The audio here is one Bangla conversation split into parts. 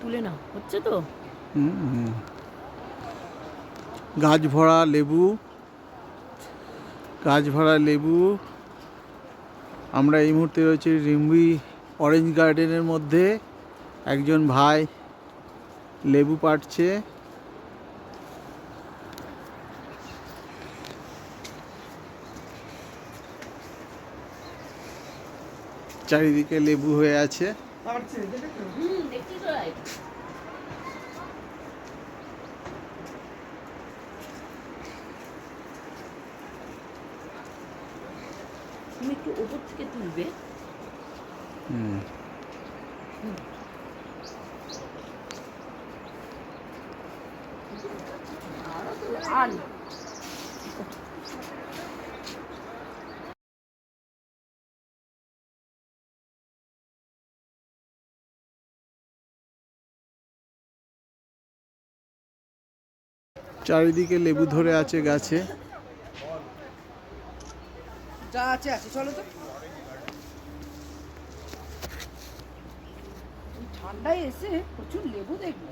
তুলে হচ্ছে তো। গাছ ভরা লেবু, গাছ ভরা লেবু। আমরা এই মুহূর্তে রয়েছি রিম্বি অরেঞ্জ গার্ডেনের মধ্যে। একজন ভাই লেবু পাড়ছে। চারিদিকে লেবু হয়ে আছে। হুম দেখছি তো তুমি একটু ওপর থেকে তুলবে। হুম। আর চারিদিকে লেবু ধরে আছে গাছে। যা আছে আছে চলো তো। ঠান্ডায় এসে প্রচুর লেবু দেখব।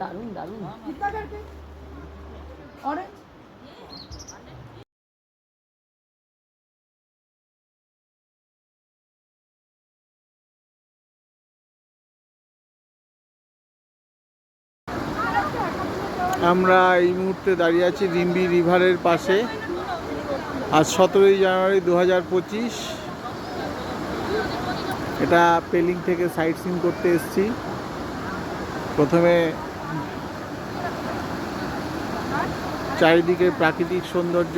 দারুণ দারুণ। অরেঞ্জ আমরা এই মুহূর্তে দাঁড়িয়ে আছি রিম্বি রিভারের পাশে। আজ সতেরোই জানুয়ারি দু হাজার পঁচিশ। এটা পেলিং থেকে সাইট সিন করতে এসেছি। প্রথমে চারিদিকে প্রাকৃতিক সৌন্দর্য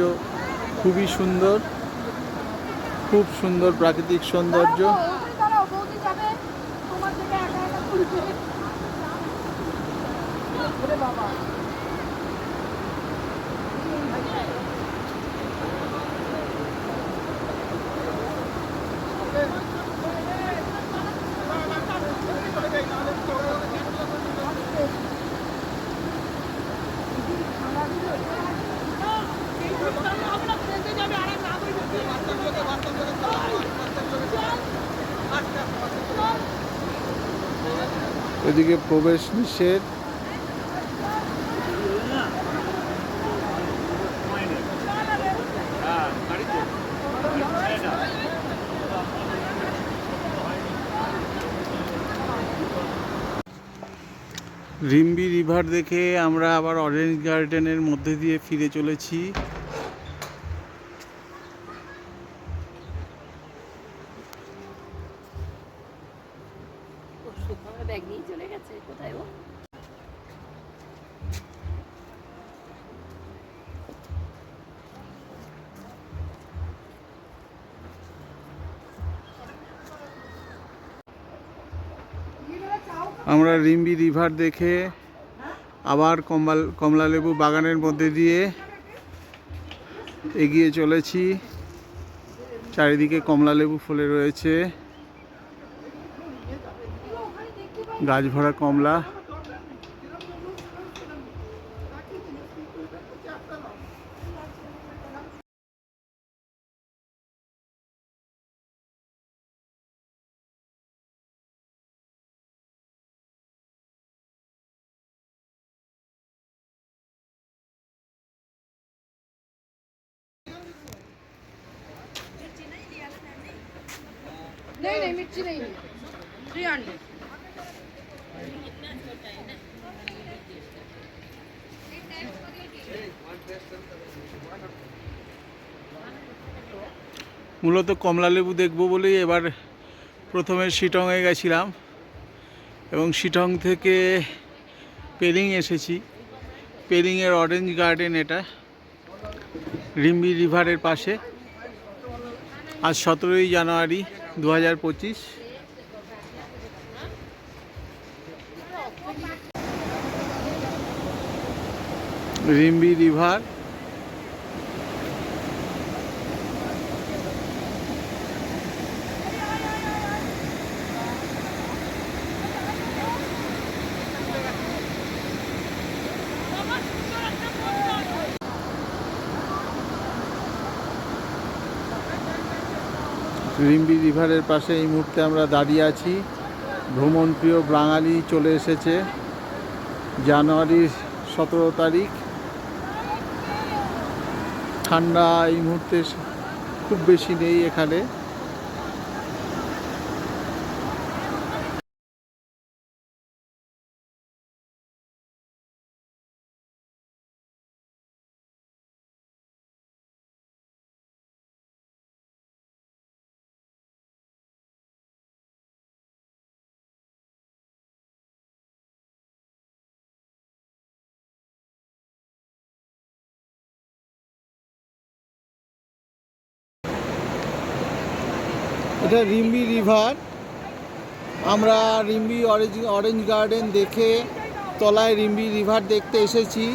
খুবই সুন্দর। খুব সুন্দর প্রাকৃতিক সৌন্দর্য। বাবা। এদিকে প্রবেশ নিষেধ। রিম্বি রিভার দেখে আমরা আবার অরেঞ্জ গার্ডেনের মধ্যে দিয়ে ফিরে চলেছি। আমার ব্যাগ নিয়ে চলে গেছে। কোথায় ও? আমরা রিম্বি রিভার দেখে আবার কমলা কমলালেবু বাগানের মধ্যে দিয়ে এগিয়ে চলেছি। চারিদিকে কমলালেবু ফুলে রয়েছে। গাছ ভরা কমলা नहीं नहीं मिर्ची नहीं थ्री हंड्रेड মূলত কমলালেবু দেখব বলেই এবার প্রথমে শিটংয়ে গেছিলাম এবং শিটং থেকে পেলিং এসেছি। পেলিংয়ের অরেঞ্জ গার্ডেন এটা, রিম্বি রিভারের পাশে। আজ সতেরোই জানুয়ারি দু হাজার পঁচিশ। রিম্বি রিভার রিম্বি রিভারের পাশে এই মুহূর্তে আমরা দাঁড়িয়ে আছি। ভ্রমণপ্রিয় বাঙালি চলে এসেছে। জানুয়ারির সতেরো তারিখ। ঠান্ডা এই মুহূর্তে খুব বেশি নেই এখানে। এটা রিম্বি রিভার। আমরা রিম্বি অরেঞ্জ অরেঞ্জ গার্ডেন দেখে তলায় রিম্বি রিভার দেখতে এসেছি।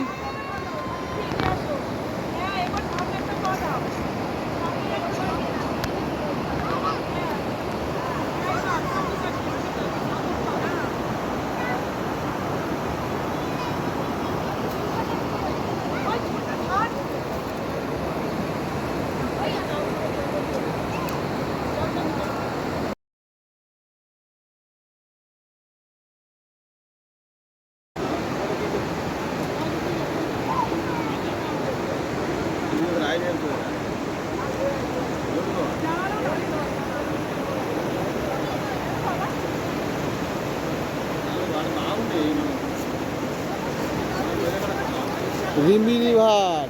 রিম্বি রিভার।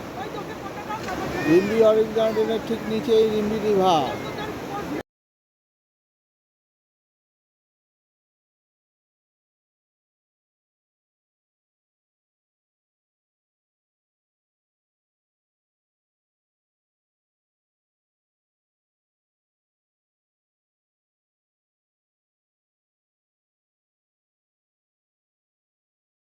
রিম্বি অরেঞ্জ গার্ডেনের ঠিক নিচেই রিম্বি রিভার।